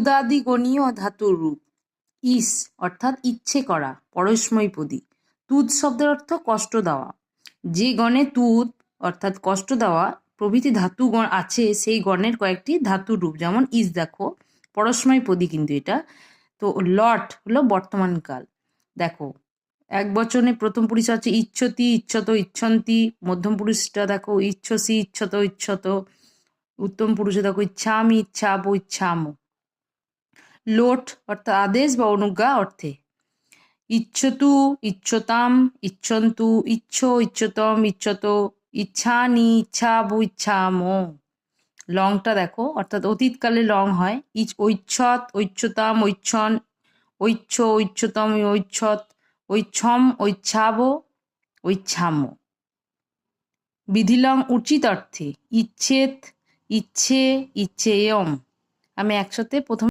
তুদাদি গণীয় ধাতুর রূপ। ইস, অর্থাৎ ইচ্ছে করা পরস্ময় পদী। তুদ শব্দের অর্থ কষ্ট দেওয়া। যে গণে তুদ, অর্থাৎ কষ্ট দেওয়া, প্রভৃতি ধাতু গণ আছে, সেই গণের কয়েকটি ধাতুর রূপ। যেমন ইস দেখো পরস্ময় পদী কিন্তু এটা। তো লট হলো বর্তমানকাল দেখো, এক বচনে প্রথম পুরুষ হচ্ছে ইচ্ছতি, ইচ্ছত, ইচ্ছন্তি। মধ্যম পুরুষটা দেখো, ইচ্ছসি, ইচ্ছত ইচ্ছত। উত্তম পুরুষে দেখো, ইচ্ছামি, ইচ্ছাব, ইচ্ছাম। লোট অর্থাৎ আদেশ বা অনুজ্ঞা অর্থে। ইচ্ছতু, ইচ্ছতাম, ইচ্ছন্তু, ইচ্ছ, ইচ্ছতম, ইচ্ছত, ইচ্ছানি, ইচ্ছাব, ইচ্ছাম। লংটা দেখো, অর্থাৎ অতীতকালে লং হয়। ইচ, ঐচ্ছত, ঐচ্ছতাম, ঐচ্ছন, ঐচ্ছ, ঐচ্ছতম, ঐচ্ছত, ঐচ্ছম, ঐচ্ছাব, ঐচ্ছাম। বিধিলং উচিত অর্থে ইচ্ছেত, ইচ্ছে, ইচ্ছেয়ম। আমি একসাথে প্রথম